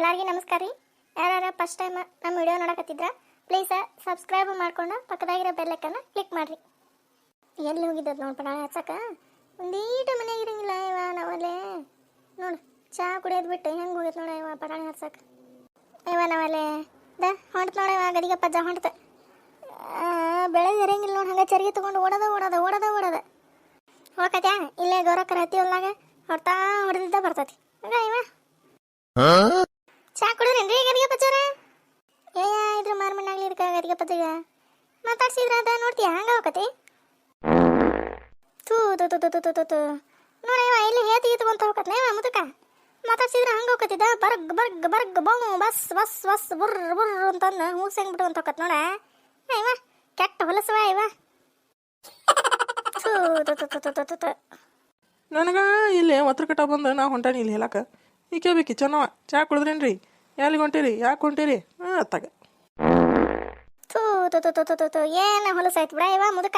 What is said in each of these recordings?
ಎಲ್ಲರಿಗೂ ನಮಸ್ಕಾರ ರೀ. ಯಾರು ಫಸ್ಟ್ ಟೈಮ್ ನಮ್ಮ ವಿಡಿಯೋ ನೋಡಕತ್ತಿದ್ರ ಪ್ಲೀಸ್ ಸಬ್ಸ್ಕ್ರೈಬ್ ಮಾಡ್ಕೊಂಡು ಪಕ್ಕದಾಗಿರೋ ಬೆಲ್ಲಕ್ಕನ್ನ ಕ್ಲಿಕ್ ಮಾಡಿರಿ. ಎಲ್ಲಿ ಹೋಗಿದ್ದದು ನೋಡಿ ಪಡಾಳೆ ಹಚ್ಚಕ? ಒಂದೀಟ ಮನೆಗೆ ಇರಂಗಿಲ್ಲ ಇವ ನಾವಲ್ಲೇ ನೋಡು, ಚಾ ಕುಡಿಯೋದು ಬಿಟ್ಟು ಹೆಂಗೆ ಹೋಗಿತ್ತು ನೋಡ ಇವ ಪಟಾಣಿ ಹಚ್ಚಕ? ಇವ ನಾವಲ್ಲೇ ದ, ಹೊಂಟ್ ನೋಡ ಇವ ಗದಿಗೆ ಪಜ್ಜ ಹೊಂಟ್ತ ಬೆಳಗ್ಗೆ ಇರಂಗಿಲ್ಲ ನೋಡಿ, ಹಂಗೆ ಚರಿಗೆ ತೊಗೊಂಡು ಓಡೋದ ಓಡೋದ ಓಡೋದ ಓಡೋದ. ಹೋಗತ್ಯಾ ಇಲ್ಲೇ ಗೌರಕ್ಕರ ಹತ್ತಿ ಹೊಲ್ದಾಗ ಹೊಡ್ತಾ ಹೊಡೆದಿದ್ದ ಬರ್ತೈತಿ. ಹಂಗ ಇವ ಚಾ ಕುಡಿದ್ರೇನ್ರಿ ಗರಿಗೆ ಪಜ್ಜಾರ ಏ ಇದ್ರ ಮಾರ್ಮಣ್ಣಾಗ್ಲಿ ಇದಕ್ಕೆ ಗರಿಗೆ ಪಜ್ಜಗ ಮಾತಾಡ್ಸಿದ್ರ ಅದ ನೋಡ್ತೀಯ ಹಂಗ ಹೋಗತಿ ತೂ ತು ತು ತು ತು ತು ತು ತು ನೋಡ ಇವ ಇಲ್ಲಿ ಹೇತಿ ಇತ್ಕೊಂತ ಹೋಗತ್ನ ಇವ ಮುದುಕ ಮಾತಾಡ್ಸಿದ್ರ ಹಂಗ ಹೋಗತ್ತಿದ್ದ ಬರ್ಗ್ ಬರ್ಗ್ ಬರ್ಗ್ ಬೌ ಬಸ್ ಬಸ್ ಬಸ್ ಬುರ್ ಬುರ್ ಅಂತಂದು ಹೂಸ್ ಹೆಂಗ್ ಅಂತ ಹೋಗತ್ ನೋಡ ಇವ ಕೆಟ್ಟ ಹೊಲಸವ ಇವ ನನಗೆ ಇಲ್ಲಿ ಒತ್ರ ಕಟ್ಟ ಬಂದು ನಾ ಹೊಂಟಾನಿ ಇಲ್ಲಿ ಹೇಳಕ್ಕೆ ಈಕೆ ಬೇಕಿ? ಚೆನ್ನವ ಚಾ ಕುಡಿದ್ರೇನ್ರಿ? ಎಲ್ಲಿಗೆ ಹೊಂಟಿರಿ? ಯಾಕೆ ಹೊಂಟಿರಿ? ಹಾಂ ಅತ್ತಾಗ ಥೂ ತೋ ತೋ ತೋ ತು ತು ತು ಏನ ಹೊಲಸಾಯ್ತು ಬಿಡ ಇವ ಮುದುಕ.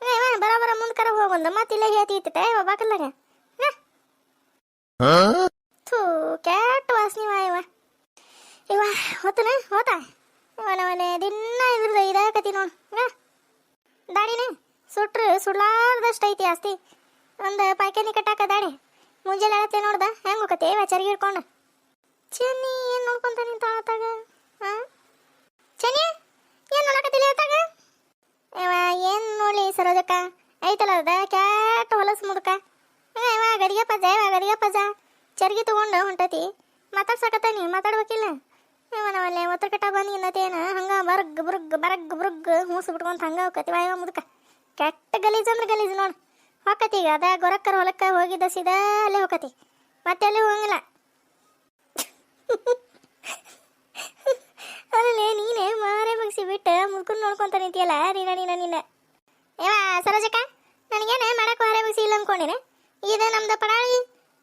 ಏ ಇವ ಬರ ಬರ ಮುಂದ್ಕರ ಹೋಗೊಂದು ಮತ್ತಿಲ್ಲ ಹೇತಿ ಇತ್ತ ಇವ ಬಾಕಲ್ಲಾಗ ಥೂ ಕೆಟ್ಟ ವಾಸನೆ ಇವ ಇವ. ಇವ ಹೋತನ? ಹೋತ? ಮನೆ ದಿನ ಇದ್ರದ್ದು ಇದಾಕತಿ ನೋಡು. ಹಾ. ದಾಡಿನ ಸುಟ್ರು ಸುಡ್ಲಾರ್ದಷ್ಟು ಐತಿ ಆಸ್ತಿ. ಒಂದು ಪಾಯ್ಕಾನಿ ಕಟ್ಟಾಕ ದಾಡಿ. ಮುಂಜಾನೆ ಆಗತ್ತೆ ನೋಡ್ದ ಹೆಂಗ್ ಹೋಗತ್ತೆ ಇವ ಚರಿಗೆ ಹಿಡ್ಕೊಂಡು. ಚೆನ್ನಿ, ಏನು ನೋಡ್ಕೊಂತ ನಿಂತ ಆತಾಗ ಹಾಂ ಚೆನ್ನಿ, ಏನು ನೋಡಕತ್ತಿಲ್ಲ ಆತಾಗ ಏನು ನೋಡ್ಲಿ ಸರೋಜಕ್ಕ? ಐತಲ್ಲ ಅದ? ಕ್ಯಾಟ್ ಹೊಲಸು ಮುದುಕ. ಇವ ಗಡಿಗೆ ಪಜ ಇವ ಗಡಿಗೆ ಪಜ. ಚರ್ಗಿ ತಗೊಂಡು ಹೊಂಟತಿ. ಮಾತಾಡ್ಸಕತ್ತಾನಿ, ಮಾತಾಡ್ಬೇಕಿಲ್ಲ. ಇವ ನಾವಲ್ಲೇ ಒತ್ತರ ಕಟ್ಟ ಬಂದು ಇನ್ನತೇನು ಹಂಗ ಬರ್ಗ್ ಬುರ್ಗ್, ಬರಗ್ ಬುರ್ಗ್ ಹೂಸ್ ಬಿಟ್ಕೊಂತ ಹಂಗ ಹೋಗತಿ ಇವ ಮುದುಕ. ಕೆಟ್ಟ ಗಲೀಜ್ ಅಂದ್ರೆ ಗಲೀಜ್ ನೋಡು. ಹೋಗತಿ ಈಗ ಅದ ಗೊರಕ್ಕರ ಹೊಲಕ್ಕ ಹೋಗಿದ್ದ ಸೀದಾ ಅಲ್ಲೇ ಹೋಗತಿ ಮತ್ತೆ ಅಲ್ಲಿ ಹೋಗಂಗಿಲ್ಲ ಅಲ್ಲೇ ನೀನೇ ಮಾರೆ ಬಗ್ಸಿ ಬಿಟ್ಟು ಮುದ್ಕೊಂಡು ನೋಡ್ಕೊಂತ ನಿಂತಿಯಲ್ಲ, ನೀನ ನೀನ ನಿನ್ನ ಏವ ಸರೋಜಕ್ಕ, ನನಗೇನೆ ಮಾಡಕ್ಕೆ ಮಾರೆ ಬಗ್ಸಿ ಇಲ್ಲ ಅನ್ಕೊಂಡಿನಿ ಇದು ನಮ್ದು ಪಡಾಳಿ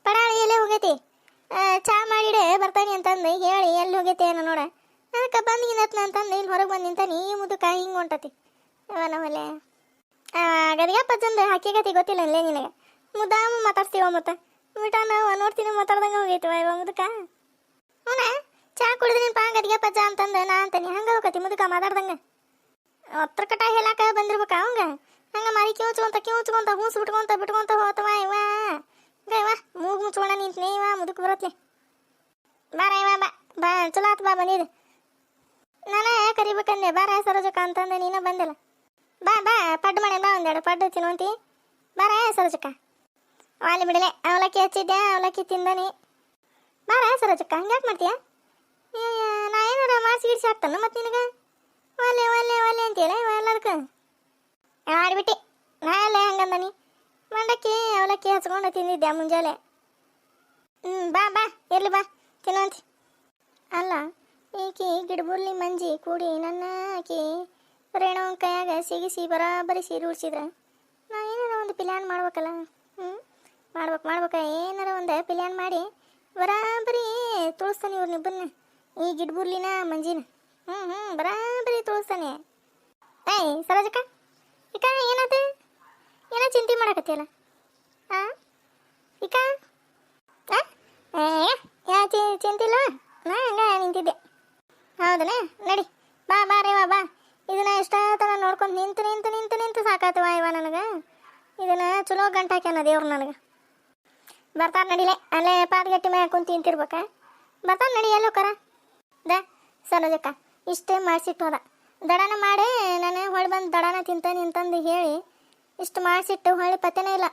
ಪಡಾಳಿ ಎಲ್ಲೇ ಹೋಗೈತಿ? ಚಾ ಮಾಡಿಡೆ ಬರ್ತಾನೆ ಅಂತಂದು ಹೇಳಿ ಎಲ್ಲಿ ಹೋಗೈತಿ ಏನೋ ನೋಡ. ಅದಕ್ಕೆ ಬಂದು ಅಂತಂದು ಇಲ್ಲಿ ಹೊರಗೆ ಬಂದು ನಿಂತಾನೆ ನೀ ಮುದುಕ ಹಿಂಗೆ ಹೊಂಟತಿ. ಇವ ನಾವಲ್ಲೇ ಗದಿಗೆ ಪಜ್ಜಂದು ಹಾಕಿಗತಿ ಗೊತ್ತಿಲ್ಲ ಅಲ್ಲೇ ನಿನಗೆ. ಮುದ್ದಾಮ ಮಾತಾಡ್ತೀವ ಮತ್ತೆ? ಬಿಟ್ಟ ನಾವು ನೋಡ್ತೀನಿ, ಮಾತಾಡ್ದಂಗೆ ಹೋಗೈತಿವ ಇವ ಮುದುಕ. ಹ್ಞೂ ಚಾ ಕುಡಿದ್ರಿನಪ್ಪ ಗದಿಗೆ ಪಜ್ಜ ಅಂತಂದು, ನಾ ಅಂತಾನೆ. ಹಂಗೆ ಹೋಗತಿ ಮುದುಕ ಮಾತಾಡ್ದಂಗೆ. ಹತ್ರ ಕಟ ಹೇಳಾಕ ಬಂದಿರ್ಬೇಕ ಅವಂಗ? ಹಂಗ ಮಾರಿ ಕಿವುಚ್ಕೊಂತ ಕಿವುಚ್ಕೊಂತ, ಹೂಸ್ ಬಿಟ್ಕೊಂತ ಬಿಟ್ಕೊಂತ ಹೋತವ ಇವ ಇವ ಮೂಗು ಮುಚ್ಕೊಂಡ ನಿಂತನೇ ಇವ ಮುದುಕ ಬರತ್ಲಿ. ಬಾರ ಇವ ಬಾ. ಬಾ, ಚಲೋ ಆತ್ ಬಾ ಬಂದಿದ್ದು ನಾನು ಕರಿಬೇಕಂದೆ ಬಾರ ಸರೋಜಕ್ಕ ಅಂತಂದೆ, ನೀನು ಬಂದಿಲ್ಲ. ಬಾ ಬಾ, ಪಡ್ಡು ಮಾಡಿ ಬಾ ಒಂದೆರಡು, ಪಡ್ಡು ತಿನ್ನುವಂತಿ ಬಾರ, ಸರೋಜಕ್ಕ. ವಾಲಿ ಬಿಡಲೆ, ಅವಲಕ್ಕಿ ಹಚ್ಚಿದ್ದೆ ಅವಲಕ್ಕಿ ತಿಂದಾನಿ. ಬಾರ, ಸರೋಜಕ್ಕ, ಹಂಗ್ಯಾಕೆ ಮಾಡ್ತೀಯ? ನಾ ಏನಾರ ಮಾಡಿಸಿ ಗಿಡ್ಸಿ ಹಾಕ್ತಾನ ಮತ್ತೆ ನಿನಗೆ? ಒಲ್ಲೆ ಒಲ್ಲೆ ಒಲ್ಲೆ ಇವ ಎಲ್ಲದಕ್ಕೆ? ಆಡ್ಬಿಟ್ಟಿ, ನಾ ಎಲ್ಲ ಹಂಗಂದನಿ. ಮಂಡಕ್ಕಿ, ಅವಲಕ್ಕಿ ಹಚ್ಕೊಂಡು ತಿಂದಿದ್ದೆ ಮುಂಜಾನೆ? ಹ್ಞೂ ಬಾ ಬಾ, ಇರ್ಲಿ ಬಾ ತಿನ್ನುವಂತಿ ಅಲ್ಲ, ಈಕಿ ಗಿಡಬುರ್ಲಿ ಮಂಜಿ ಕೂಡಿ ನನ್ನ ಆಕಿ ರೇಣು ಕೈಯಾಗ ಸಿಗಿಸಿ ಬರಾಬರಿ ಸೀರೆ ಉಡ್ಸಿದ್ರೆ. ನಾ ಏನಾರ ಒಂದು ಪ್ಲ್ಯಾನ್ ಮಾಡ್ಬೇಕಲ್ಲ? ಹ್ಞೂ ಮಾಡ್ಬೇಕು, ಮಾಡ್ಬೇಕ. ಏನಾರ ಒಂದು ಪ್ಲ್ಯಾನ್ ಮಾಡಿ ಬರಾಬರಿ ತುಳಿಸ್ತಾನೆ ಇವ್ರನ್ನಿಬ್ಬರನ್ನ ಈ ಗಿಡಬುರ್ಲಿನ ಮಂಜಿನ. ಹ್ಞೂ ಹ್ಞೂ ಬರಾಬರಿ ತುಳಿಸ್ತಾನೆ. ಏಯ್, ಸರೋಜಕ್ಕ ಇಕ ಏನಾತ? ಏನೋ ಚಿಂತೆ ಮಾಡಕತ್ತಿಯಲ್ಲ ಹಾಂ? ಏ ಯಾ ಚಿಂತಿಲ್ಲ ನಾ ಹಂಗ ನಿಂತಿದ್ದೆ. ಹೌದನ? ನಡಿ. ಬಾ ಬಾ, ರೇವ, ಬಾ. ಇದನ್ನ ಎಷ್ಟೊತ್ತನ ನೋಡ್ಕೊಂಡು ನಿಂತು ನಿಂತು ನಿಂತು ನಿಂತು ಸಾಕಾತವ ಇವ ನನಗೆ. ಇದನ್ನ ಚಲೋ ಗಂಟು ಹಾಕ್ಯಾನ ದೇವ್ರು ನನಗೆ. ಬರ್ತಾರ ನಡಿಲೆ ಅಲ್ಲೇ ಪಾದಗಟ್ಟಿ ಮೇಲೆ ಕುಂತು ತಿಂತಿರ್ಬೇಕ ಬರ್ತಾರ ನಡಿ, ಎಲ್ಲಿ ಕರ ದ, ಸರೋಜಕ್ಕ, ಇಷ್ಟೇ ಮಾಡಿಸಿಟ್ಟು ಹೋದ. ದಡನ ಮಾಡಿ ನಾನು ಹೊಳ್ಳಿ ಬಂದು ದಡನ ತಿಂತ ನಿಂತಂದು ಹೇಳಿ, ಇಷ್ಟು ಮಾಡಿಸಿಟ್ಟು ಹೊಳೆ ಪತ್ತೆನೇ ಇಲ್ಲ.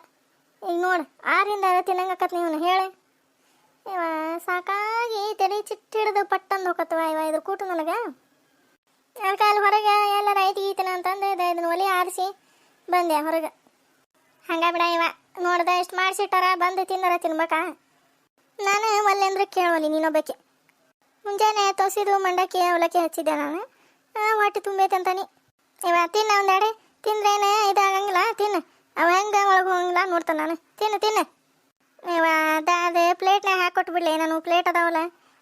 ಈಗ ನೋಡು, ಆರಿಂದ ತಿನ್ನಂಗಕ್ಕತ್ ನೀವು ಹೇಳಿ. ಇವ ಸಾಕಾಗಿ ತಲೆ ಚಿಟ್ಟಿಡ್ದು ಪಟ್ಟಂದು ಹೋಗತ್ತವ ಇವ, ಇದ್ರ ಕೂಟು ನನಗೆ. ಅದಕ್ಕೆ ಅಲ್ಲಿ ಹೊರಗೆ ಎಲ್ಲ ಐತಿ ಗೀತನ ಅಂತಂದು ಇದನ್ನು ಒಲಿ ಆರಿಸಿ ಬಂದೆ ಹೊರಗೆ. ಹಂಗ ಬಿಡ ಇವ, ನೋಡ್ದ ಎಷ್ಟು ಮಾಡಿಸಿಟ್ಟಾರ, ಬಂದು ತಿನ್ನಾರ ತಿನ್ಬೇಕಾ. ನಾನು ಒಲ್ಲೆ ಅಂದ್ರೆ ಕೇಳೋಲಿ ನೀನೊಬ್ಬಕ್ಕೆ. ಮುಂಜಾನೆ ತೋಸಿದು ಮಂಡಕ್ಕಿ, ಅವಲಕ್ಕಿ ಹಚ್ಚಿದ್ದೆ ನಾನು. ಹೊಟ್ಟೆ ತುಂಬೈತೆ ಇವ, ತಿನ್ನ ಒಂದೆಡೆ. ತಿಂದ್ರೇನೆ ಇದಾಗಂಗಿಲ್ಲ, ತಿನ್ನ. ಅವ ಹೆಂಗೆ ಒಳಗೆ ಹೋಗಂಗಿಲ್ಲ, ನೋಡ್ತಾನೆ ನಾನು. ತಿನ್ನು ತಿನ್ನು. ಇವ, ಅದ, ಅದು ಪ್ಲೇಟ್ನಾಗ ಹಾಕಿ ಬಿಡ್ಲೆ, ನಾನು ಪ್ಲೇಟ್ ಅದಾವಲ್ಲ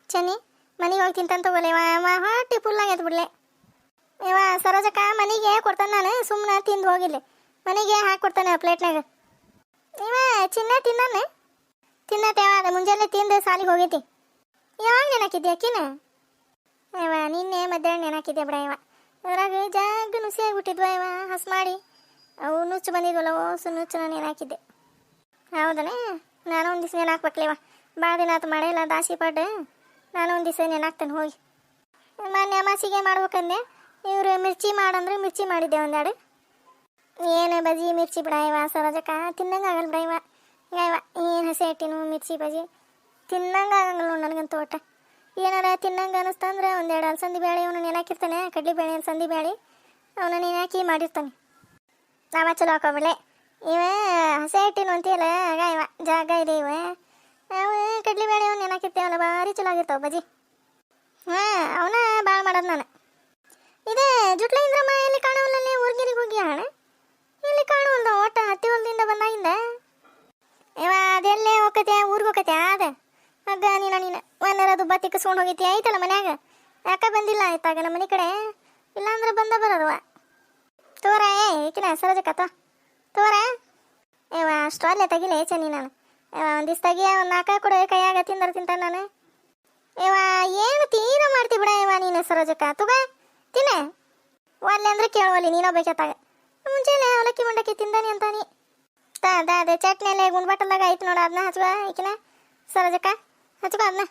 ಚನಿ ಮನೆಗೆ ಹೋಗಿ ತಿಂತಂತ ಹೋಗಲಿ ಹೊಟ್ಟೆ ಫುಲ್ ಆಗೈತೆ ಬಿಡ್ಲೆ. ಇವ ಸರೋಜಕ್ಕ ಮನೆಗೆ ಕೊಡ್ತಾನೆ ನಾನು ಸುಮ್ಮನೆ ತಿಂದು ಹೋಗಿಲ್ಲ ಮನೆಗೆ ಹಾಕಿ ಕೊಡ್ತಾನೆ ಪ್ಲೇಟ್ನಾಗ ಇವ ಚಿನ್ನ ತಿಂದಾನೆ. ತಿನ್ನತ್ತೇವ ಅದ ಮುಂಜಾನೆ ತಿಂದು ಸಾಲಿಗೆ ಹೋಗೈತಿ. ಯಾವಾಗ ನೆನಕಿದ್ದೆ ಅಕ್ಕಿನ? ಅವ ನಿನ್ನೆ ಮಧ್ಯಾಹ್ನ ನೆನಕಿದ್ದೆ ಬಿಡ ಇವ. ಅದ್ರಾಗ ಜಾಗ ನುಸಿ ಆಗ್ಬಿಟ್ಟಿದ್ವ ಇವ, ಹಸ್ ಮಾಡಿ. ಅವು ನುಚ್ಚು ಬಂದಿದ್ವಲ್ಲ ಓಸು ನುಚ್ಚು ನಾನು ನೆನಾಕಿದ್ದೆ. ಹೌದನೇ? ನಾನು ಒಂದು ದಿವಸ ನೆನಾಕ್ಬೇಕ್ಲೇವ ಭಾಳ ದಿನ ಆತು ಇಲ್ಲ ದಾಸಿ ಪಡ್ಡು. ನಾನು ಒಂದು ದಿವಸ ನೆನಾಕ್ತೇನೆ ಹೋಗಿ. ಮೊನ್ನೆ ಅಮಾಸಿಗೆ ಮಾಡ್ಬೇಕಂದೆ. ಇವರು ಮಿರ್ಚಿ ಮಾಡಂದ್ರೆ ಮಿರ್ಚಿ ಮಾಡಿದ್ದೆ ಒಂದೆರಡು. ಏನು ಬಜಿ ಮಿರ್ಚಿ ಬಿಡಾಯವ ತಿನ್ನಂಗೆ ಆಗಲ್ಲ ಬಿಡ ಇವ. ಏನು ಹಸಿ ಇಟ್ಟಿನು ಮಿರ್ಚಿ ಬಜಿ ತಿನ್ನಂಗಾಗಲ್ಲ ಆಗಂಗಿಲ್ಲ ನನಗಂತ ತೋಟ ಏನಾರ ತಿನ್ನಂಗೆ ಅನಿಸ್ತಂದ್ರೆ ಒಂದೆರಡು ಅಲಸಂದಿ ಬೇಳೆ ಅವನು ನೆನಾಕಿರ್ತಾನೆ ಕಡ್ಲಿ ಬೇಳೆ ಅಲಸಂದಿ ಬೇಳೆ ಅವನ ನೆನಾಕಿ ಮಾಡಿರ್ತಾನೆ. ನಾವ ಚಲೋ ಹಾಕೋಬಿಡ್ಲೆ. ಇವ ಹಸಿ ಹಿಟ್ಟಿನ ಅಂತೀಯಲ್ಲ, ಆಗ ಇವ, ಜಾಗ ಇದೆ ಇವ. ಅವ ಕಡ್ಲಿ ಬೇಳೆ ಅವ್ನು ನೆನಾಕಿರ್ತೇವಲ್ಲ ಭಾರಿ ಚಲೋ ಆಗಿರ್ತಾವ ಬಜಿ ಹಾಂ ಅವನ ಭಾಳ ಮಾಡೋದು ನಾನು. ಇದೇ, ಜುಟ್ಲೇಂದ್ರಮ್ಮ ಎಲ್ಲಿ ಕಾಣವಲ್ಲಲ್ಲಿ ಊರ್ಗಿರಿಗೆ ಹೋಗಿ ಹಣ? ಇಲ್ಲಿ ಕಾಣುವಲ್ದ ಒಟ್ಟ ಹತ್ತಿ ಹೊಲದಿಂದ ಬಂದಾಗಿಂದ ಇವ ಅದೆಲ್ಲೇ ಹೋಗತ್ತೆ ಊರಿಗೆ ಹೋಗತ್ತೆ ಅದ ಅದ ನೀನ, ನೀನು. ಒಂದರ ದುಬ್ಬ ತಿಕ್ಕಿಸ್ಕೊಂಡು ಹೋಗಿತಿ ಆಯ್ತಲ್ಲ ಮನ್ಯಾಗ? ಯಾಕ ಬಂದಿಲ್ಲ ಆಯ್ತಾಗ ನಮ್ಮ ಮನೆ ಕಡೆ? ಇಲ್ಲಾಂದ್ರೆ ಬಂದ ಬರೋದವ ತೋರ, ಏ, ಈಕಿನ ತ ತೋರ. ಏವ ಅಷ್ಟು ಅಲ್ಲೇ ತೆಗಿಲೆ ನೀ ನಾನು. ಇವ ಒಂದಿಷ್ಟು ತೆಗಿಯ ಒಂದು ನಾಲ್ಕ ಕೊಡು, ಕೈಯಾಗ ತಿಂದರ ತಿಂತಾನೆ ನಾನು. ಏವ ಏನು ತೀರ ಮಾಡ್ತಿ ಬಿಡ ಏವ ನೀನು ಸರೋಜಕ್ಕ ತುಗ. ತಿನ್ನೆ? ಒಲ್ಲೆ ಅಂದ್ರೆ ಕೇಳುವಲ್ಲಿ ನೀನೊಬ್ಬಾತಾಗ ಮುಂಚೆನೆ ಅವಲಕ್ಕಿ ಮುಂಡಕ್ಕಿ ತಿಂದಾನಿ ಅಂತಾನಿ. ಅದ ಅದೇ ಚಟ್ನಿ ಎಲ್ಲ ಗುಂಡ್ಬಟ್ಟಲ್ದಾಗ ಐತಿ ನೋಡ ಅದನ್ನ ಹಚ್ಕ, ಈಕಿನ. ಸರೋಜಕ್ಕ, ಹಚ್ಕೊ ಅದನ್ನ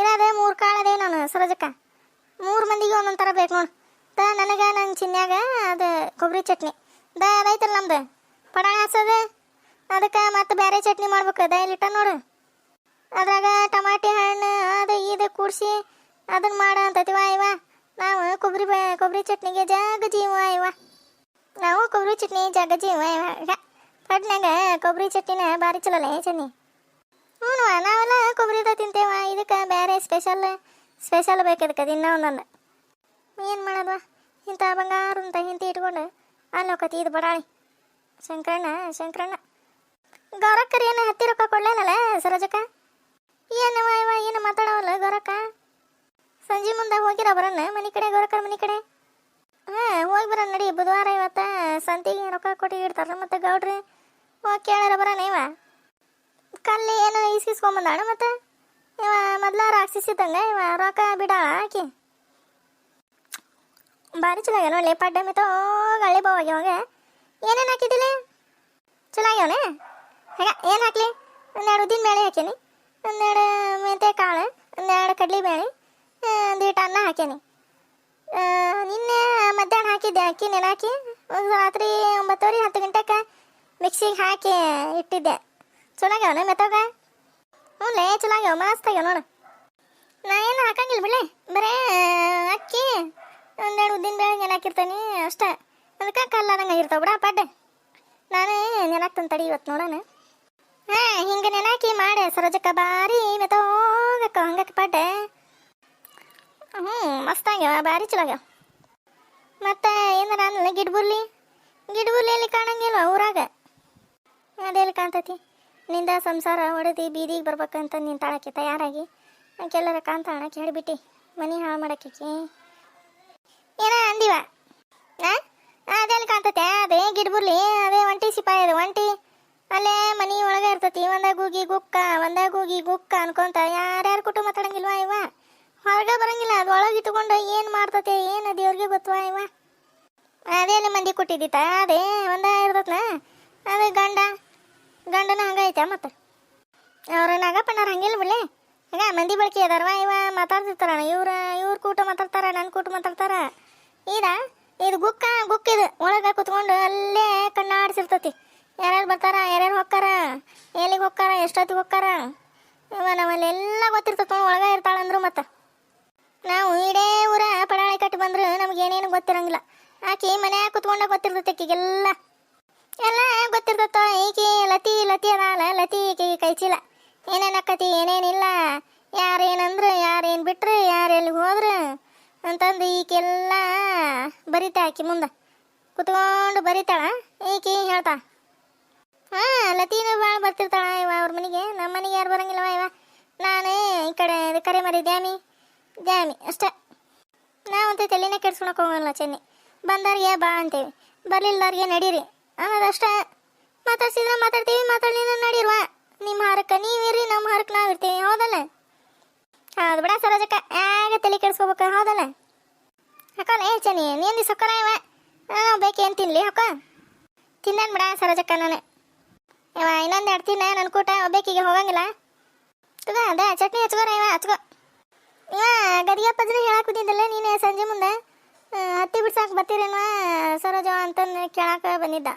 ಇರೋದ ಮೂರು ಕಾಳದೇ ನಾನು, ಸರೋಜಕ್ಕ. ಮೂರು ಮಂದಿಗೆ ಒಂದೊಂದು ಥರ ಬೇಕು ನೋಡು. ತ, ನನಗೆ ನನ್ನ ಚಿನ್ಯಾಗ ಅದು ಕೊಬ್ಬರಿ ಚಟ್ನಿ. ದ ಅದೈತಲ್ಲ ನಮ್ದು. ಪಡ ಹಾಸೋದು ಅದಕ್ಕೆ ಮತ್ತೆ ಬೇರೆ ಚಟ್ನಿ ಮಾಡ್ಬೇಕು ದ ಇಲ್ಲಿಟ್ಟ ನೋಡು. ಅದ್ರಾಗ ಟಮಾಟಿ ಹಣ್ಣು, ಅದು ಇದು ಕೂಡಿಸಿ ಅದನ್ನ ಮಾಡ ಅಂತತಿವ ಇವ. ನಾವು ಕೊಬ್ಬರಿ ಬ, ಕೊಬ್ಬರಿ ಚಟ್ನಿಗೆ ಜಾಗ ಜೀವ ಇವ. ನಾವು ಕೊಬ್ಬರಿ ಚಟ್ನಿ ಜಾಗ ಜೀವ ಇವ. ಪಟ್ನಾಗ ಕೊಬ್ಬರಿ ಚಟ್ನಿನ ಭಾರಿ ಚಲೋಲ್ಲ ಚಟ್ನಿ. ಹ್ಞೂ ನಾವೆಲ್ಲ ಕೊಬ್ಬರಿದ ತಿಂತೇವ. ಇದಕ್ಕೆ ಬೇರೆ ಸ್ಪೆಷಲ್ ಸ್ಪೆಷಲ್ ಬೇಕು ಇದಕ್ಕೆ ಒಂದೊಂದು. ಏನು ಮಾಡೋದ್ವಾ? ಇಂಥ ಬಂಗಾರ ಅಂತ ಹಿಂತಿ ಇಟ್ಕೊಂಡು ಅಲ್ಲಿ ಇದು ಬಡಾಳಿ ಶಂಕರಣ್ಣ ಶಂಕರಣ್ಣ. ಗೌರಕ್ಕರಿ ಏನು ಹತ್ತಿ ರೊಕ್ಕ ಕೊಡ್ಲೇನಲ್ಲ ಸರೋಜಕ್ಕ? ಏನವ ಇವ, ಏನು ಮಾತಾಡವಲ್ಲ ಗೌರಕ್ಕ? ಸಂಜೆ ಮುಂದೆ ಹೋಗಿರ ಬರೋಣ ಮನೆ ಕಡೆ ಗೌರಕ್ಕರ ಮನೆ ಕಡೆ? ಹಾಂ, ಹೋಗಿ ಬರೋಣ ನಡಿ. ಬುಧವಾರ ಇವತ್ತ ಸಂತಿಗೆ ರೊಕ್ಕ ಕೊಟ್ಟು ಇಡ್ತಾರ ಮತ್ತೆ ಗೌಡ್ರಿ? ಹೋಗಿ ಕೇಳಾರ ಬರೋಣ ಇವ. ಕಲ್ಲಿ ಏನು ಇಸ್ಕಿಸ್ಕೊಂಬಂದಾಣ ಮತ್ತೆ? ಇವ ಮೊದ್ಲ ರಾಕ್ಷಸಿದ್ದಂಗ, ಇವ ರೊಕ್ಕ ಬಿಡ ಆಕಿ. ಭಾರಿ ಚಲೋ ಆಗ್ಯಾವ ನೋಡ್ಲಿ, ಪಡ್ಡೆ ಮಿತ ಗಳ್ಳಿ ಅವಾಗ. ಏನೇನು ಹಾಕಿದ್ದಿಲ್ಲ ಚಲೋ ಆಗ್ಯಾವನೆ? ಹೇಗ, ಏನು ಹಾಕ್ಲಿ? ಒಂದೆರಡು ಉದ್ದಿನ ಬೇಳೆ ಹಾಕೀನಿ ಒಂದೆರಡು ಮೆಂತೆ ಕಾಳು, ಒಂದೆರಡು ಕಡ್ಲಿ ಬೇಳೆ ಒಂದೀಟು ಅನ್ನ ಹಾಕೇನಿ ನಿನ್ನೆ ಮಧ್ಯಾಹ್ನ ಹಾಕಿದ್ದೆ ಅಕ್ಕಿ ನೆನಾಕಿ ಒಂದು ರಾತ್ರಿ ಒಂಬತ್ತುವರೆ ಹತ್ತು ಗಂಟೆಗೆ ಮಿಕ್ಸಿಗೆ ಹಾಕಿ ಇಟ್ಟಿದ್ದೆ. ಚಲಾಗ್ಯಾವನ ಮೆತ್ತಗ? ಹ್ಞೂ ಲೇ, ಚಲಾಗ್ಯಾವ, ಮಸ್ತ್ ಆಗ್ಯಾವ ನೋಡು. ನಾ ಏನು ಹಾಕಂಗಿಲ್ಲ ಬಿಡ್ಲೆ, ಬರೇ ಅಕ್ಕಿ, ಒಂದೆರಡು ಉದ್ದಿನ ಬೇಳೆ ನೆನಾಕಿರ್ತೀನಿ ಅಷ್ಟೇ. ಅದಕ್ಕೆ ಕಲ್ಲಾದಂಗೆ ಆಗಿರ್ತಾವ ಬಿಡ, ಪಡ್ಡೆ. ನಾನು ನೆನಾಕ್ತೀನಿ ತಡಿ ಇವತ್ತು ನೋಡೋಣ. ಹಾಂ, ಹಿಂಗೆ ನೆನಾಕಿ ಮಾಡೆ, ಸರೋಜಕ್ಕ ಬಾರಿ ಮೆತ್ತೋಗಕ್ಕ ಹಂಗಕ್ಕೆ ಪಡ್ಡೆ ಹ್ಞೂ ಮಸ್ತ್ ಆಗ್ಯಾವ ಭಾರಿ ಚಲೋ ಆಗ್ಯಾವ ಮತ್ತೆ ಏನಾರ ಅನ್ನಲ್ಲ ಗಿಡ್ಬುರ್ಲಿ ಗಿಡ್ಬುರ್ಲಿಯಲ್ಲಿ ಕಾಣಂಗಿಲ್ವ ಊರಾಗ? ಅದೆಲ್ಲಿ ಕಾಣ್ತೈತಿ? ನಿಂದ ಸಂಸಾರ ಹೊಡೆದು ಬೀದಿಗೆ ಬರ್ಬೇಕಂತ ನಿಂತಾಳಕ್ಕೆ ತಯಾರಾಗಿ. ಕೆಲರ ಕಾಣ್ತಾಳ ಕೇಳಿಬಿಟ್ಟು ಮನೆ ಹಾಳು ಮಾಡಕ್ಕೆ ಏನ ಅಂದಿವ? ಅದೆಲ್ಲಿ ಕಾಣ್ತೈತೆ? ಅದೇ ಗಿಡ್ಬುರ್ಲಿ ಅದೇ ಒಂಟಿ ಸಿಪಾಯಿ ಅದು ಒಂಟಿ. ಅಲ್ಲೇ ಮನಿ ಒಳಗೆ ಇರ್ತತಿ. ಒಂದಾಗ ಹೋಗಿ ಗುಕ್ಕ ಒಂದಾಗ ಹೋಗಿ ಗುಕ್ಕ ಅನ್ಕೊಂತ ಯಾರ್ಯಾರು ಕುಟುಂಬ ಮಾತಾಡಂಗಿಲ್ವಾ ಇವ? ಹೊರಗೆ ಬರಂಗಿಲ್ಲ, ಅದು ಒಳಗೆ ಇಟ್ಕೊಂಡು ಏನು ಮಾಡ್ತತೆ ಏನು ದೇವ್ರಿಗೆ ಗೊತ್ತವಾ ಇವ? ಅದೇನು ಮಂದಿ ಕೊಟ್ಟಿದ್ದಿತ್ತ ಅದೇ ಒಂದ ಇರ್ತತ್ನ? ಅದೇ ಗಂಡ. ಗಂಡನ ಹಂಗೈತೆ ಮತ್ತೆ? ಅವ್ರ ನಾಗಪ್ಪಣ್ಣವ್ರು ಹಂಗಿಲ್ಲ ಬಿಡ್ಲೆ. ಈಗ ಮಂದಿ ಬಳಕೆ ಅದಾರವ ಇವ, ಮಾತಾಡ್ತಿರ್ತಾರಣ, ಇವ್ರ ಇವ್ರ ಕೂಟ ಮಾತಾಡ್ತಾರ ನನ್ನ ಕೂಟ ಮಾತಾಡ್ತಾರ. ಇದ, ಇದು ಗುಕ್ಕ ಗುಕ್ಕಿದು ಒಳಗೆ ಕುತ್ಕೊಂಡು ಅಲ್ಲೇ ಕಣ್ಣಾಡ್ಸಿರ್ತತಿ. ಯಾರ್ಯಾರು ಬರ್ತಾರ, ಯಾರ್ಯಾರು ಹೊಕ್ಕಾರ? ಎಲ್ಲಿಗೆ ಹೊಕ್ಕಾರ, ಎಷ್ಟೊತ್ತಿಗೆ ಹೊಕ್ಕಾರ? ಇವ ನಮ್ಮಲ್ಲೆಲ್ಲ ಗೊತ್ತಿರ್ತೈತೆ ಒಳಗೆ ಇರ್ತಾಳಂದ್ರು ಮತ್ತೆ? ನಾವು ಇಡೇ ಊರ ಪಡಾಳಿ ಕಟ್ಟಿ ಬಂದ್ರೆ ನಮ್ಗೆ ಏನೇನು ಗೊತ್ತಿರಂಗಿಲ್ಲ ಆಕಿ ಮನ್ಯಾಗ ಕುತ್ಕೊಂಡ ಗೊತ್ತಿರ್ತೈತೆ ಆಕಿಗೆಲ್ಲ ಎಲ್ಲ ಗೊತ್ತಿರ್ತೈತ ಈಕಿ ಲತಿ ಲತಿ ಅದಾಳ ಲತಿ ಈಕಿಗೆ ಕೈ ಚೀಲ ಏನೇನು ಆಕತಿ ಏನೇನಿಲ್ಲ ಯಾರೇನಂದ್ರೆ ಯಾರೇನು ಬಿಟ್ರು ಯಾರು ಎಲ್ಲಿಗೆ ಹೋದ್ರು ಅಂತಂದು ಈಕೆಲ್ಲ ಬರಿತಾ ಆಕಿ ಮುಂದೆ ಕುತ್ಕೊಂಡು ಬರಿತಾಳ ಈಕಿ ಹೇಳ್ತಾ ಹಾಂ ಲತೀನು ಭಾಳ ಬರ್ತಿರ್ತಾಳ ಇವ ಅವ್ರ ಮನೆಗೆ ನಮ್ಮ ಮನೆಗೆ ಯಾರು ಬರಂಗಿಲ್ಲವ ಇವ ನಾನು ಈ ಕಡೆ ಇದು ಕರೆ ಮರಿ ದ್ಯಾಮಿ ದ್ಯಾಮಿ ಅಷ್ಟೇ. ನಾವಂತೂ ತಲೆನೇ ಕೆಡ್ಸ್ಕೊಳಕ್ ಹೋಗಲ್ಲ ಚೆನ್ನಿ. ಬಂದವ್ರಿಗೆ ಬಾ ಅಂತೀವಿ. ಬರ್ಲಿಲ್ಲದವ್ರಿಗೆ ನಡೀರಿ. ಅನ್ನೋದಷ್ಟೇ. ಮಾತಾಡ್ಸಿದ್ರೆ ಮಾತಾಡ್ತೀವಿ, ಮಾತಾಡಲಿಲ್ಲ ನಡೀರುವ. ನಿಮ್ಮ ಹಾರಕ್ಕೆ ನೀವಿರಿ ನಮ್ಮ ಹಾರಕ್ಕೆ ನಾವಿರ್ತೀವಿ, ಹೌದಲ್ಲ? ಹೌದು ಬಿಡ ಸರೋಜಕ್ಕ ಯಾಕೆ ತಲೆ ಕೆಡ್ಸ್ಕೋಬೇಕ, ಹೌದಲ್ಲ? ಅಕ್ಕ ಏ ಚೆನ್ನಿ, ನೀನು ಹಾಕೋಲ್ಲ ಇವ. ಹಾಂ ಬೇಕೇನು ತಿನ್ಲಿ ಅಕ್ಕ ತಿಂದಾನ ಬಿಡ ಸರೋಜಕ್ಕ ನಾನು. ಇವ ಇನ್ನೊಂದು ಎರಡು ತಿನ್ನ ನನ್ನ ಕೂಟ ಒಬ್ಬೇಕಿಗೆ ಹೋಗಂಗಿಲ್ಲ. ತುಗ, ಅದ, ಚಟ್ನಿ ಹಚ್ಕೋರ ಇವ, ಹಚ್ಕೋ. ಇವ ಗದಿಗೆ ಪಜ್ರಿ ಹೇಳಕ್ ಬಿದ್ದಿದ್ದಲ್ಲ ನೀನು ಸಂಜೆ ಮುಂದೆ? ಹತ್ತಿ ಬಿಡ್ಸಾಕ್ ಬರ್ತೀರೇನೋ, ಸರೋಜ ಅಂತಂದು ಕೇಳಾಕ ಬಂದಿದ್ದ.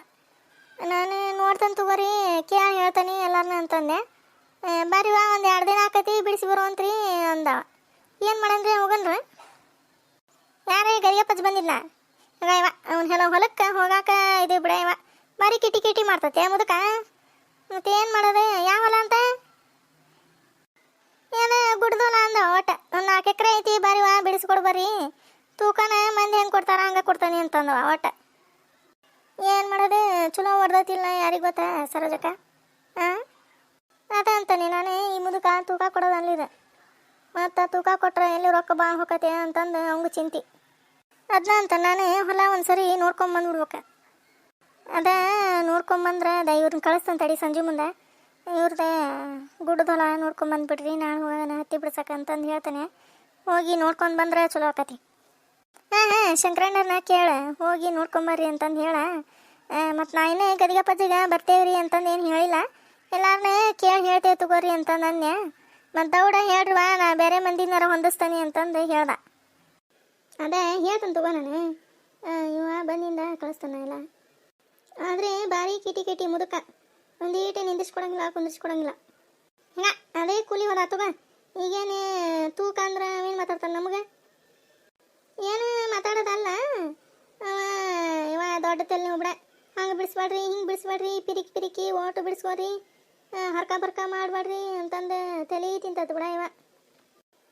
ನಾನು ನೋಡ್ತಾನೆ ತಗೋರಿ, ಕೇಳಿ ಹೇಳ್ತಾನೆ ಎಲ್ಲಾರನ್ನ ಅಂತಂದೆ. ಬರ್ರಿ ವಾ, ಒಂದು ಎರಡು ದಿನ ಆಕತಿ, ಬಿಡಿಸಿ ಬರುವಂತ್ರಿ ಅಂದ. ಏನು ಮಾಡಂದ್ರಿ ಹೋಗನ್ರ ಯಾರೇ ಗರಿಯಪ್ಪಜ್ ಬಂದಿಲ್ಲ ಇವ, ಅವ್ನು ಹೆಲೋ ಹೊಲಕ್ಕೆ ಹೋಗಾಕ ಇದು ಬಿಡ ಇವ. ಬಾರಿ ಕಿಟಿ ಕಿಟಿ ಮಾಡ್ತತೆ, ಮುದಕ. ಮತ್ತೆ ಏನು ಮಾಡೋದು, ಯಾವ ಹೊಲ ಅಂತ? ಏನ ಗುಡ್ದೋಲ ಅಂದ ಒಟ್ಟ ನಾಲ್ಕು ಎಕರೆ ಐತಿ ಬರೀ ವಾ ಬಿಡಿಸ್ಕೊಡು ಬರ್ರಿ. ತೂಕನ ಮಂದಿ ಹೆಂಗೆ ಕೊಡ್ತಾರ, ಹಂಗೆ ಕೊಡ್ತಾನೆ ಅಂತಂದವ ಒಟ್ಟ. ಏನು ಮಾಡೋದು, ಚಲೋ ಹೊಡ್ದತಿಲ್ಲ ಯಾರಿಗೆ ಗೊತ್ತಾ, ಸರೋಜಕ್ಕ? ಹಾಂ ಅದ ಅಂತಾನೆ ನಾನು ಈ ಮುದುಕ ತೂಕ ಕೊಡೋದು ಅಲ್ಲಿದೆ ಮತ್ತು ತೂಕ ಕೊಟ್ರೆ ಎಲ್ಲಿ ರೊಕ್ಕ ಬಾ ಹೋಗತ್ತೆ ಅಂತಂದು ಅವಂಗೆ ಚಿಂತಿ. ಅದನ್ನ ಅಂತ ನಾನು ಹೊಲ ಒಂದು ಸರಿ ನೋಡ್ಕೊಂಬಂದ್ಬಿಡ್ಬೇಕು. ಅದ ನೋಡ್ಕೊಂಬಂದ್ರೆ, ಅದ ಇವ್ರನ್ನ ಕಳಿಸ್ತಂತಡಿ ತಡಿ ಸಂಜೆ ಮುಂದೆ. ಇವ್ರದ್ದು ಗುಡ್ಡದ ಹೊಲ ನೋಡ್ಕೊಂಬಂದ್ಬಿಡ್ರಿ ನಾನು ಹೋಗೋಣ ಹತ್ತಿ ಬಿಡ್ಸಕ್ಕೆ ಅಂತಂದು ಹೇಳ್ತಾನೆ. ಹೋಗಿ ನೋಡ್ಕೊಂಡು ಬಂದ್ರೆ ಚಲೋ ಆಕತಿ. ಹಾಂ ಹಾಂ ಶಂಕರಣ್ಣರನ್ನ ಕೇಳ. ಹೋಗಿ ನೋಡ್ಕೊಂಬರ್ರಿ ಅಂತಂದು ಹೇಳ. ಮತ್ತು ನಾ ಇನ್ನೇ ಗದಿಗೆ ಪಜ್ಜಿಗೆ ಬರ್ತೇವ್ರಿ ಅಂತಂದು ಏನು ಹೇಳಿಲ್ಲ. ಎಲ್ಲಾರನ್ನೇ ಕೇಳಿ ಹೇಳ್ತೇವೆ ತಗೋರಿ ಅಂತ ನನ್ನ ಮತ್ತು ದೌಡ ಹೇಳ್ರಿ ನಾ ಬೇರೆ ಮಂದಿನಾರ ಹೊಂದಿಸ್ತಾನೆ ಅಂತಂದು ಹೇಳ್ದ. ಅದೇ ಹೇಳ್ತಾನೆ ತಗೋ ನಾನು. ಇವ ಬಂದಿಂದ ಕಳಿಸ್ತಾನ ಇಲ್ಲ. ಆದರೆ ಭಾರಿ ಕಿಟಿ ಕಿಟಿ ಮುದುಕ. ಒಂದೀಟೆ ನಿಂದಿಸ್ಕೊಡಂಗಿಲ್ಲ, ಕುಂದಿಸ್ಕೊಡಂಗಿಲ್ಲ. ಹಿಂಗ, ಅದೇ ಕೂಲಿ ಹೋದ ಬಾ. ಈಗೇನು ತೂಕ ಅಂದ್ರೆ ಏನು ಮಾತಾಡ್ತಾನೆ ನಮಗೆ? ಏನು ಮಾತಾಡೋದಲ್ಲ. ಇವ ದೊಡ್ಡ ತಲೆ ಒಬ್ಡ. ಹಂಗೆ ಬಿಡಿಸ್ಬೇಡ್ರಿ ಹಿಂಗೆ ಬಿಡಿಸ್ಬೇಡ್ರಿ ಪಿರಿಕಿ ಪಿರಿಕಿ, ಓಟು ಬಿಡಿಸ್ಕೋರಿ. ಹರ್ಕ ಬರ್ಕ ಮಾಡಬೇಡ್ರಿ ಅಂತಂದು ತಲೆ ತಿಂತತ್ ಬಿಡ ಇವ.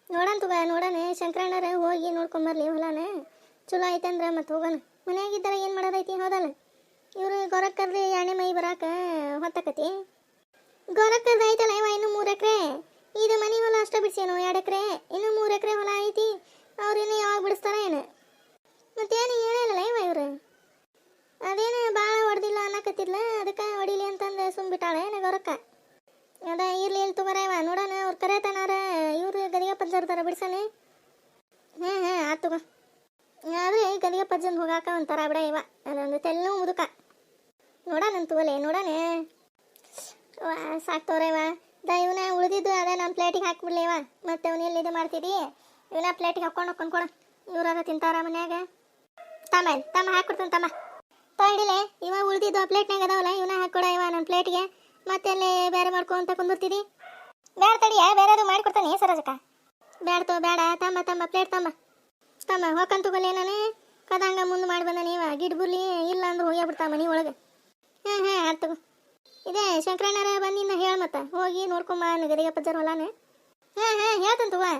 ನೋಡಂತ ಬಾ ನೋಡಣ ಶಂಕರಣ್ಣರ ಹೋಗಿ ನೋಡ್ಕೊಂಬರ್ಲಿ ಹೊಲನ. ಚಲೋ ಐತಂದ್ರೆ ಮತ್ತೆ ಹೋಗೋಣ. ಮನ್ಯಾಗಿದ್ದರೆ ಏನು ಮಾಡೋದೈತಿ ಹೌದಲ್ಲ? ಇವರು ಗೊರಕ್ಕರ್ರಿ ಎಣ್ಣೆ ಮೈ ಬರಾಕ ಹೊತ್ತಕತಿ. ಗೊರಕ್ಕರ್ದು ಐತಲ್ಲ ಇವ, ಇನ್ನು ಮೂರು ಎಕರೆ. ಇದು ಮನೆ ಹೊಲ ಅಷ್ಟ ಬಿಡ್ಸೇನು ಎರಡು ಎಕರೆ. ಇನ್ನು ಮೂರು ಎಕರೆ ಹೊಲ ಐತಿ. ಅವ್ರೇನು ಯಾವಾಗ ಬಿಡಿಸ್ತಾರ ಏನು. ಮತ್ತೇನು ಹೇಳಲ್ಲ ಇವ ಇವರು. ಅದೇನು ಭಾಳ ಹೊಡೆದಿಲ್ಲ ಅನ್ನಕತ್ತಿದ್ಲ, ಅದಕ್ಕೆ ಹೊಡಿಲಿ ಅಂತಂದು ಸುಮ್ಬಿಟ್ಟಾಳೆ ಏನ ಗೊರಕ್ಕ ಅದ ಇರ್ಲಿ ಇಲ್ಲಿ ತಗೋರ ಇವ, ನೋಡೋಣ ಅವ್ರು ಕರೆತನಾರ ಇವ್ರು ಗದಿಗೆ ಪಜ್ಜರ್ತಾರ ಬಿಡ್ಸಾನೆ. ಹಾಂ ಹಾಂ ಆತು ತಗೋ. ಆದ್ರೆ ಗದಿಗೆ ಪಜ್ಜನ್ ಹೋಗಾಕ ಒಂಥರ ಬಿಡ ಇವ. ಅದೊಂದು ತೆಲ್ಲು ಮುದುಕ. ನೋಡಣ ತಗೋಲೆ ನೋಡಣ. ಸಾಕ್ತವ್ರ ಇವ. ದ, ಇವನ ಉಳಿದಿದ್ದು ಅದ ನಮ್ಮ ಪ್ಲೇಟಿಗೆ ಹಾಕ್ಬಿಡ್ಲಿ ಇವ. ಮತ್ತೆ ಅವನ ಎಲ್ಲಿ ಇದು ಮಾಡ್ತಿದ್ದಿ ಇವನ ಪ್ಲೇಟಿಗೆ ಹಾಕೊಂಡು ಹಾಕೊಂಡು ಕೊಡ. ಇವ್ರಾರ ತಿಂತಾರ ಮನ್ಯಾಗ. ತಮ್ಮ ತಮ್ಮ ಹಾಕ್ಬಿಡ್ತಾನೆ, ತಮ್ಮ. ತಡಿಲೆ ಇವ ಉಳಿದಿದ್ದು ಆ ಪ್ಲೇಟ್ನಾಗ ಅದಾವಲ್ಲ, ಇವನ ಹಾಕೊಡ ಇವ ನನ್ನ ಪ್ಲೇಟ್ಗೆ. ಮತ್ತೆ ಅಲ್ಲಿ ಬೇರೆ ಮಾಡ್ಕೊಂತ ಕುಂದಿರ್ತಿದಿ. ಬೇಡ ತಡಿಯ ಬೇರೆ ಮಾಡ್ಕೊಡ್ತಾನೆ ಸರಜಕ್ಕ. ಬೇಡ ತೋ ಬೇಡ ತಮ್ಮ ತಮ್ಮ, ಪ್ಲೇಟ್ ತಮ್ಮ. ತಮ್ಮ ಹೋಗಂತ ತಗೋಲೆ ನಾನು ಕದಂಗ ಮುಂದೆ ಮಾಡಿ ಬಂದ ನೀವ ಗಿಡ್ಬುರ್ಲಿ ಇಲ್ಲ ಅಂದ್ರೆ ಹೋಗಿ ಬಿಡ್ತಾ ಮನೆ ಒಳಗೆ. ಹಾಂ ಹಾಂ ಆಯ್ತು ಇದೇ ಶಂಕರಣ್ಣರ ಬಂದಿನ ಹೇಳ ಮತ್ತ, ಹೋಗಿ ನೋಡ್ಕೊಂಬ ನಗದಿಗೆ ಪಜ್ಜರ್ ಹೊಲಾನ. ಹಾಂ ಹಾಂ ಹೇಳ್ತಾನೆ ತಗೋ.